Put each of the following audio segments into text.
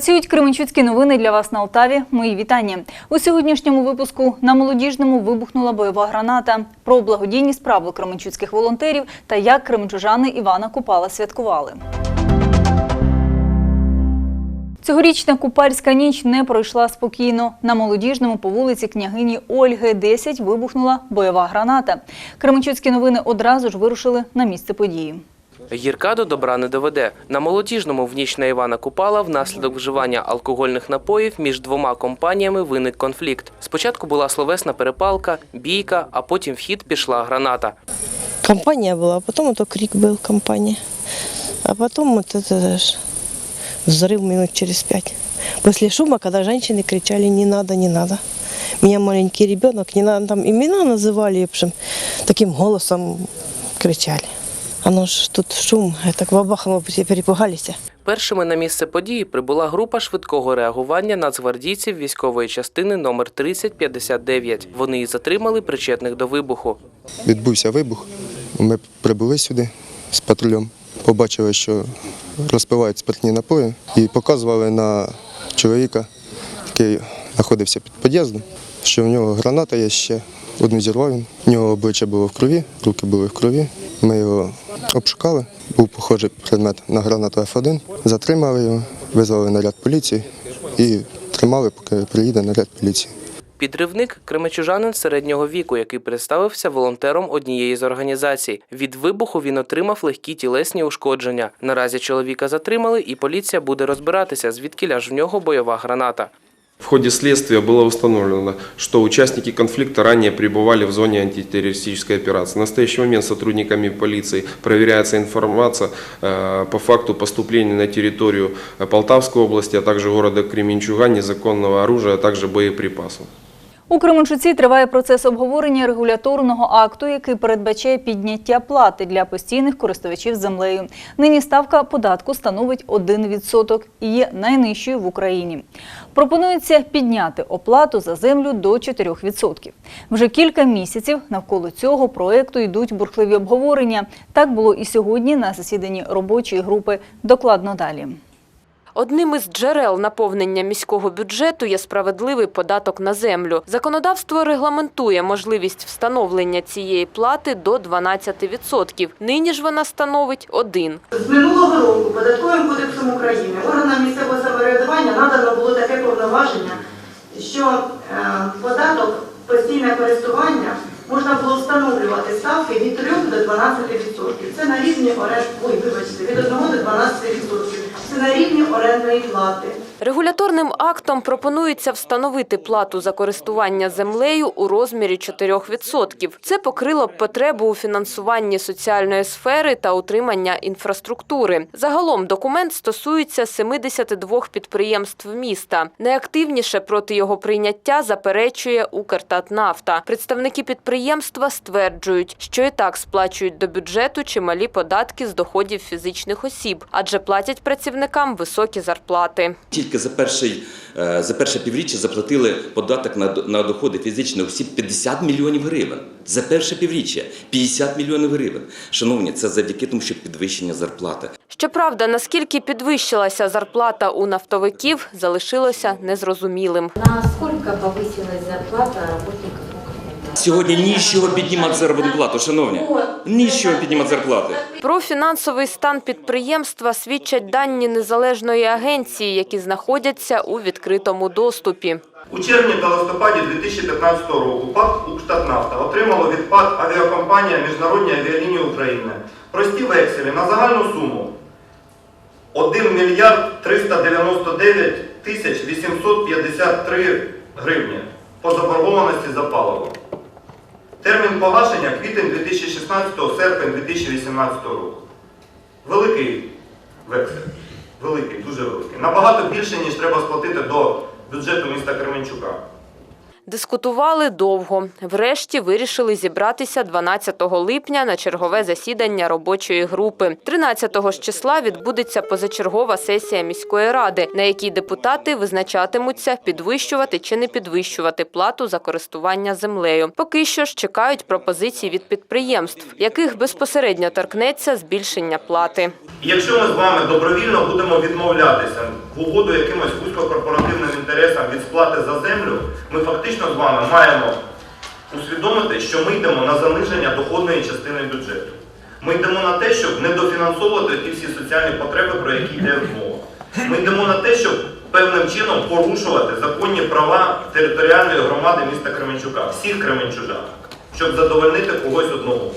Працюють Кременчуцькі новини для вас на Алтаві. Мої вітання. У сьогоднішньому випуску на молодіжному вибухнула бойова граната. Про благодійні справи кременчуцьких волонтерів та як кременчужани Івана Купала святкували. Цьогорічна купальська ніч не пройшла спокійно. На молодіжному по вулиці княгині Ольги 10 вибухнула бойова граната. Кременчуцькі новини одразу ж вирушили на місце події Гірка до добра не доведе. На молодіжному в ніч на Івана Купала внаслідок вживання алкогольних напоїв між двома компаніями виник конфлікт. Спочатку була словесна перепалка, бійка, а потім в хід пішла граната. Компания была, а потом это крик был компания. А потом вот это ж взрыв минут через пять. После шума, когда женщины кричали «не надо, не надо». Меня маленький ребенок, не надо, там имена называли, в общем, таким голосом кричали. Оно ж тут шум, я так бабахало, все перепугались. Першими на місце події прибула група швидкого реагування нацгвардійців військової частини номер 3059. Вони і затримали причетних до вибуху. Відбувся вибух. Ми прибули сюди з патрулем, побачили, що розпивають спиртні напої, і показували на чоловіка, який знаходився під під'їздом, що в нього граната є ще. Одну зірвав він. В нього обличчя було в крові, руки були в крові. Ми його обшукали. Був похожий предмет на гранату Ф1. Затримали його, визвали наряд поліції і тримали, поки приїде наряд поліції. Підривник кремечужанин середнього віку, який представився волонтером однієї з організацій. Від вибуху він отримав легкі тілесні ушкодження. Наразі чоловіка затримали, і поліція буде розбиратися, звідки ж в нього бойова граната. Ходе следствия было установлено, что участники конфликта ранее пребывали в зоне антитеррористической операции. В настоящий момент сотрудниками полиции проверяется информация э, по факту поступления на территорию э, Полтавской области, а также города Кременчуга незаконного оружия, а также боеприпасов. У Кременчуці триває процес обговорення регуляторного акту, який передбачає підняття плати для постійних користувачів землею. Нині ставка податку становить 1% і є найнижчою в Україні. Пропонується підняти оплату за землю до 4%. Вже кілька місяців навколо цього проекту йдуть бурхливі обговорення. Так було і сьогодні на засіданні робочої групи. Докладно далі. Одним із джерел наповнення міського бюджету є справедливий податок на землю. Законодавство регламентує можливість встановлення цієї плати до 12%. Нині ж вона становить 1%. З минулого року податковим кодексом України органам місцевого самоврядування надано було таке повноваження, що е, податок постійне користування можна було встановлювати ставки від 3 до 12%. Це на рівні оренд... Ой, вибачте, від 1 до 12%. Це на рівні орендної плати. Регуляторним актом пропонується встановити плату за користування землею у розмірі 4%. Це покрило б потребу у фінансуванні соціальної сфери та утримання інфраструктури. Загалом документ стосується 72 підприємств міста. Найактивніше проти його прийняття заперечує Укртатнафта. Представники підприємства стверджують, що і так сплачують до бюджету чималі податки з доходів фізичних осіб, адже платять працівникам високі зарплати. Тільки за перший е, за перше півріччя заплатили податок на доходи фізичних осіб 50 мільйонів гривень. За перше півріччя 50 мільйонів гривень. Шановні, це завдяки тому, що підвищення зарплати. Щоправда, наскільки підвищилася зарплата у нафтовиків, залишилося незрозумілим. Наскільки повысилась зарплата Укртата? Сьогодні нічого піднімати заробітну плату, шановні. Нічого піднімати зарплати. Про фінансовий стан підприємства свідчать дані незалежної агенції, які знаходяться у відкритому доступі. У червні та листопаді 2015 року ПАК «Укртатнафта» отримало від ПАК авіакомпанія Міжнародні авіалінії України прості векселі на загальну суму 1 мільярд 399 тисяч 853 гривні по заборгованості за паливо. Термін погашення квітень 2016 серпень 2018 року. Великий вексель. Великий, дуже великий. Набагато більше, ніж треба сплатити до бюджету міста Кременчука. Дискутували довго. Врешті вирішили зібратися 12 липня на чергове засідання робочої групи. 13 ж числа відбудеться позачергова сесія міської ради, на якій депутати визначатимуться, підвищувати чи не підвищувати плату за користування землею. Поки що ж чекають пропозицій від підприємств, яких безпосередньо торкнеться збільшення плати. І якщо ми з вами добровільно будемо відмовлятися в угоду якимось вузькокорпоративним інтересам від сплати за землю, ми фактично з вами маємо усвідомити, що ми йдемо на заниження доходної частини бюджету. Ми йдемо на те, щоб не дофінансовувати ті всі соціальні потреби, про які йде мова. Ми йдемо на те, щоб певним чином порушувати законні права територіальної громади міста Кременчука, всіх кременчужан, щоб задовольнити когось одного.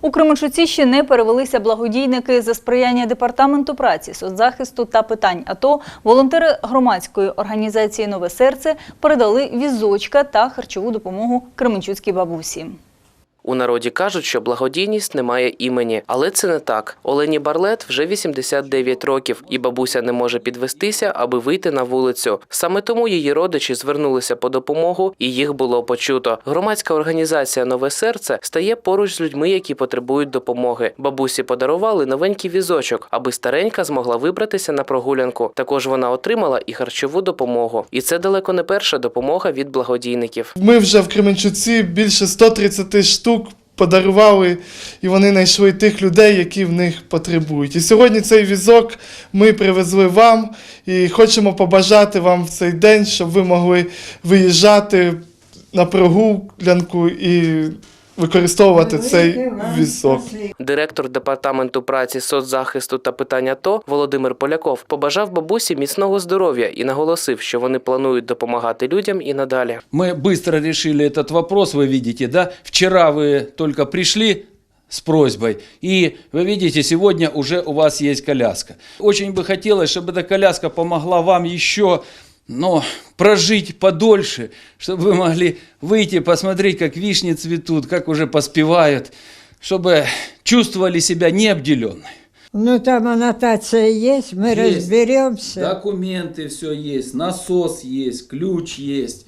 У Кременчуці ще не перевелися благодійники за сприяння департаменту праці, соцзахисту та питань АТО. Волонтери громадської організації Нове серце передали візочка та харчову допомогу Кременчуцькій бабусі. У народі кажуть, що благодійність не має імені, але це не так. Олені Барлет вже 89 років, і бабуся не може підвестися, аби вийти на вулицю. Саме тому її родичі звернулися по допомогу, і їх було почуто. Громадська організація Нове серце стає поруч з людьми, які потребують допомоги. Бабусі подарували новенький візочок, аби старенька змогла вибратися на прогулянку. Також вона отримала і харчову допомогу. І це далеко не перша допомога від благодійників. Ми вже в Кременчуці більше 130 штук подарували, і вони знайшли тих людей, які в них потребують. І сьогодні цей візок ми привезли вам і хочемо побажати вам в цей день, щоб ви могли виїжджати на прогулянку і використовувати цей візок. Директор департаменту праці, соцзахисту та питань АТО Володимир Поляков побажав бабусі міцного здоров'я і наголосив, що вони планують допомагати людям і надалі. Мы быстро решили этот вопрос, вы видите, да? Вчера вы только пришли с просьбой, и вы видите, сегодня уже у вас есть коляска. Очень бы хотелось, чтобы эта коляска помогла вам еще но прожить подольше, чтобы вы могли выйти, посмотреть, как вишни цветут, как уже поспевают, чтобы чувствовали себя необделенной. Ну там аннотация есть, мы Есть. разберемся. Документы все есть, насос есть, ключ есть.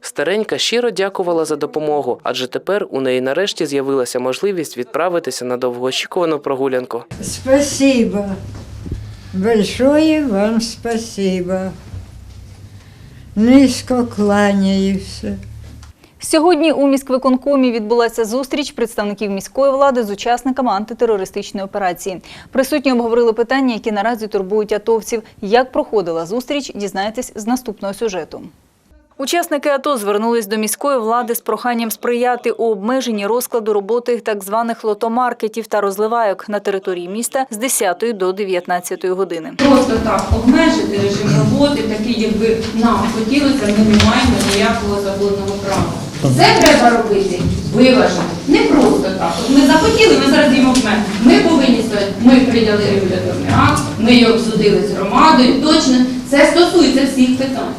Старенька щиро дякувала за допомогу, адже тепер у неї нарешті з'явилася можливість відправитися на довгоочікувану прогулянку. Спасибо. Большое вам спасибо. Низько кланяюся. Сьогодні у міськвиконкомі відбулася зустріч представників міської влади з учасниками антитерористичної операції. Присутні обговорили питання, які наразі турбують атовців. Як проходила зустріч, дізнаєтесь з наступного сюжету. Учасники АТО звернулись до міської влади з проханням сприяти у обмеженні розкладу роботи так званих лотомаркетів та розливайок на території міста з 10 до 19 години. Просто так обмежити режим роботи, такий, якби нам хотілося, ми не маємо ніякого законного права. Це треба робити виважено, не просто так. От ми захотіли, ми зараз їм обмежимо. Ми повинні ми прийняли регуляторний акт, ми його обсудили з громадою, точно це стосується всіх питань.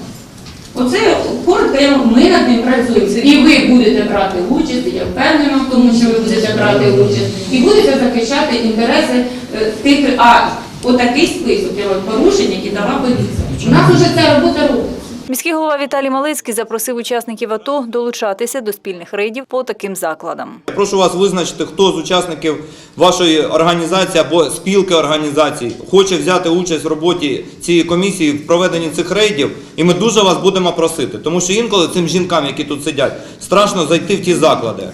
Оце коротко, я ми над ним працюємо. І ви будете брати участь, я впевнена в тому, що ви будете брати участь, і будете захищати інтереси е, тих, а отакий список порушень, які дала поліція. У нас вже ця робота робиться. Міський голова Віталій Малицький запросив учасників АТО долучатися до спільних рейдів по таким закладам. Прошу вас визначити, хто з учасників вашої організації або спілки організацій хоче взяти участь в роботі цієї комісії в проведенні цих рейдів, і ми дуже вас будемо просити, тому що інколи цим жінкам, які тут сидять, страшно зайти в ті заклади.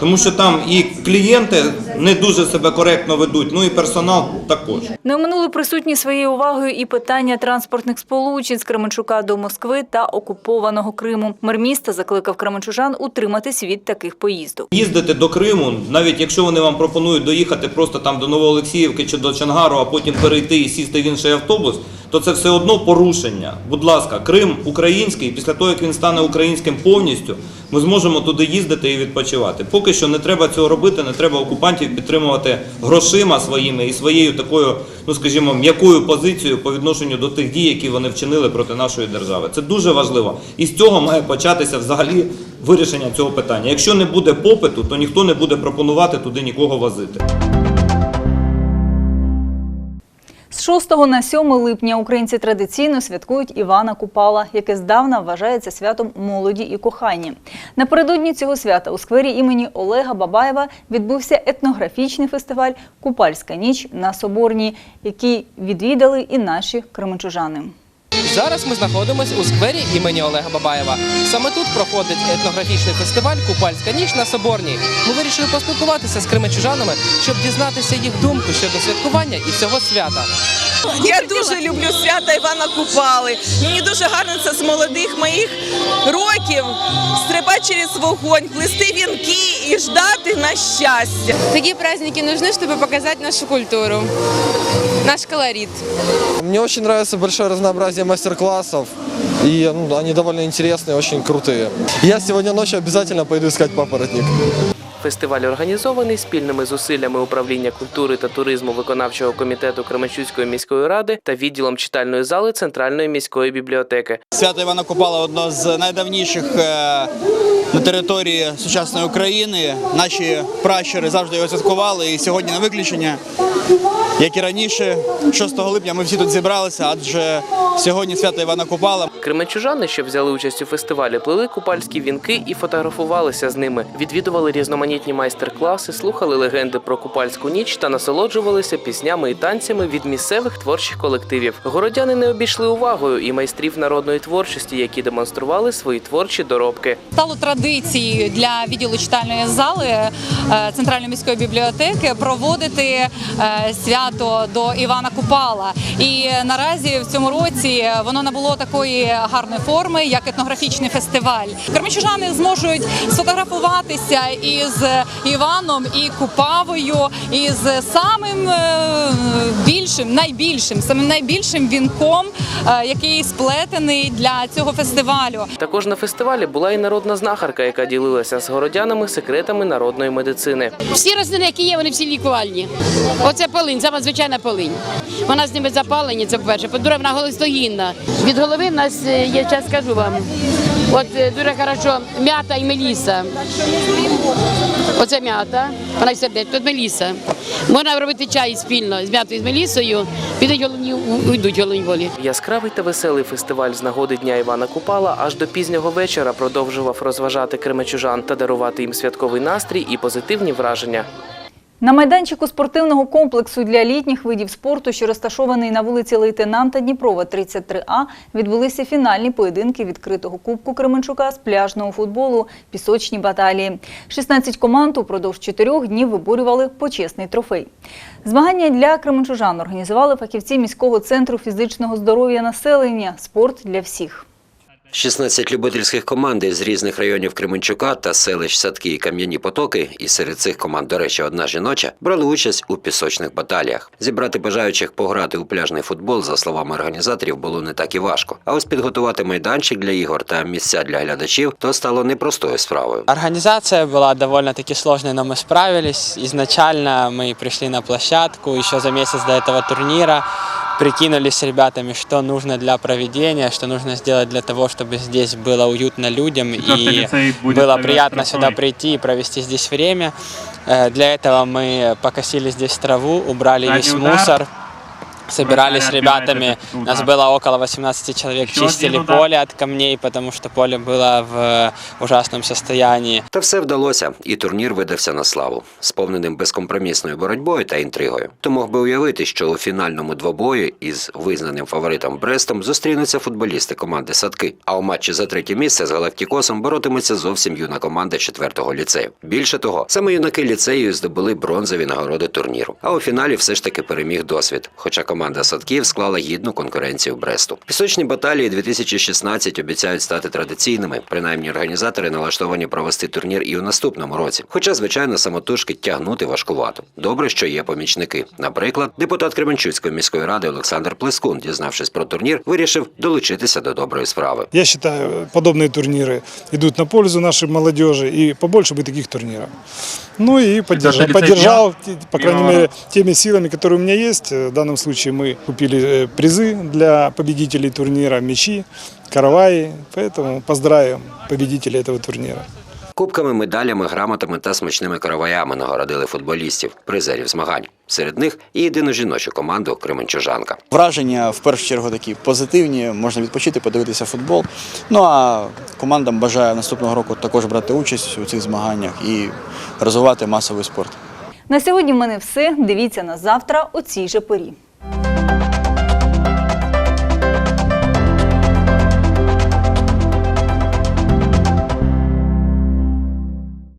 Тому що там і клієнти не дуже себе коректно ведуть, ну і персонал також. Не оминули присутні своєю увагою і питання транспортних сполучень з Кременчука до Москви та окупованого Криму. Мер міста закликав кременчужан утриматись від таких поїздок. Їздити до Криму, навіть якщо вони вам пропонують доїхати просто там до Новоолексіївки чи до Чангару, а потім перейти і сісти в інший автобус, то це все одно порушення. Будь ласка, Крим український. Після того як він стане українським повністю, ми зможемо туди їздити і відпочивати. Поки що не треба цього робити, не треба окупантів підтримувати грошима своїми і своєю такою, ну скажімо, м'якою позицією по відношенню до тих дій, які вони вчинили проти нашої держави. Це дуже важливо. І з цього має початися взагалі вирішення цього питання. Якщо не буде попиту, то ніхто не буде пропонувати туди нікого возити. З 6 на 7 липня українці традиційно святкують Івана Купала, яке здавна вважається святом молоді і кохання. Напередодні цього свята у сквері імені Олега Бабаєва відбувся етнографічний фестиваль Купальська ніч на Соборній, який відвідали і наші кременчужани. Зараз ми знаходимося у сквері імені Олега Бабаєва. Саме тут проходить етнографічний фестиваль Купальська ніч на Соборній. Ми вирішили поспілкуватися з кримичужанами, щоб дізнатися їх думку щодо святкування і всього свята. Я дуже люблю свята Івана Купали. Мені дуже гарно це з молодих моїх років стрибати через вогонь, плести вінки і ждати на щастя. Такие праздники нужны, чтобы показать нашу культуру, наш колорит. Мне очень нравится большое разнообразие мастер-классов. И ну, они довольно интересные, очень крутые. Я сегодня ночью обязательно пойду искать папоротник. Фестиваль організований спільними зусиллями управління культури та туризму виконавчого комітету Кременчуцької міської ради та відділом читальної зали Центральної міської бібліотеки. Свято Івана Купала одно з найдавніших е, на території сучасної України. Наші пращури завжди його святкували, і сьогодні на виключення, як і раніше, 6 липня ми всі тут зібралися, адже сьогодні свято Івана Купала. Кременчужани, що взяли участь у фестивалі, плели купальські вінки і фотографувалися з ними. Відвідували різноманітні майстер-класи, слухали легенди про купальську ніч та насолоджувалися піснями і танцями від місцевих творчих колективів. Городяни не обійшли увагою і майстрів народної творчості, які демонстрували свої творчі доробки. Стало традицією для відділу читальної зали е, Центральної міської бібліотеки проводити е, свято до Івана Купала. І наразі в цьому році воно набуло такої гарної форми, як етнографічний фестиваль. Кременчужани зможуть сфотографуватися із Іваном і Купавою, і з самим е, більшим, найбільшим, самим найбільшим вінком, який сплетений для цього фестивалю. Також на фестивалі була і народна знахарка, яка ділилася з городянами секретами народної медицини. Всі рослини, які є, вони всі лікувальні. Оце полинь, сама звичайна полинь. Вона з ними запалені, це по-перше. По-друге, вона голистогінна. Від голови в нас я є, зараз скажу вам. От е, дуже хорошо м'ята і меліса. Оце м'ята, вона й де тут меліса. Можна робити чай спільно з м'ятою з мелісою, підуть головні, уйдуть головні волі. Яскравий та веселий фестиваль з нагоди Дня Івана Купала аж до пізнього вечора продовжував розважати кремечужан та дарувати їм святковий настрій і позитивні враження. На майданчику спортивного комплексу для літніх видів спорту, що розташований на вулиці Лейтенанта Дніпрова, 33А, відбулися фінальні поєдинки відкритого кубку Кременчука з пляжного футболу «Пісочні баталії». 16 команд упродовж чотирьох днів виборювали почесний трофей. Змагання для кременчужан організували фахівці міського центру фізичного здоров'я населення «Спорт для всіх». 16 любительських команд із різних районів Кременчука та селищ Садки і Кам'яні Потоки, і серед цих команд, до речі, одна жіноча, брали участь у пісочних баталіях. Зібрати бажаючих пограти у пляжний футбол, за словами організаторів, було не так і важко. А ось підготувати майданчик для ігор та місця для глядачів то стало непростою справою. Организация была довольно-таки сложной, но мы справились. Изначально мы пришли на площадку еще за месяц до этого турнира, прикинули с ребятами, что нужно для проведения, что нужно сделать для того, чтобы здесь было уютно людям и было приятно сюда прийти и провести здесь время. Э, Для этого мы покосили здесь траву, убрали весь мусор. Собирались с ребятами, нас было около 18 человек, чистили поле от камней, потому что поле было в ужасном состоянии. Та все вдалося, і турнір видався на славу, сповненим безкомпромісною боротьбою та інтригою. То мог би уявити, що у фінальному двобої із визнаним фаворитом Брестом зустрінуться футболісти команди Садки. А у матчі за третє місце з Галактікосом боротиметься зовсім юна команда четвертого ліцею. Більше того, саме юнаки ліцею здобули бронзові нагороди турніру. А у фіналі все ж таки переміг досвід. Хоча команда Садків склала гідну конкуренцію Бресту. Пісочні баталії 2016 обіцяють стати традиційними. Принаймні організатори налаштовані провести турнір і у наступному році. Хоча, звичайно, самотужки тягнути важкувато. Добре, що є помічники. Наприклад, депутат Кременчуцької міської ради Олександр Плескун, дізнавшись про турнір, вирішив долучитися до доброї справи. Я считаю, подобные турниры идут на пользу нашей молодежи, и побольше бы таких турниров. Ну и поддержал, лицей поддержал по крайней Первого мере, теми силами, которые у меня есть. В данном случае мы купили э, призы для победителей турнира, мячи, караваи, поэтому поздравим победителей этого турнира. Кубками, медалями, грамотами та смачними караваями нагородили футболістів, призерів змагань. Серед них і єдину жіночу команду Кременчужанка. Враження в першу чергу такі позитивні, можна відпочити, подивитися футбол. Ну а командам бажаю наступного року також брати участь у цих змаганнях і розвивати масовий спорт. На сьогодні в мене все. Дивіться нас завтра о цій же порі.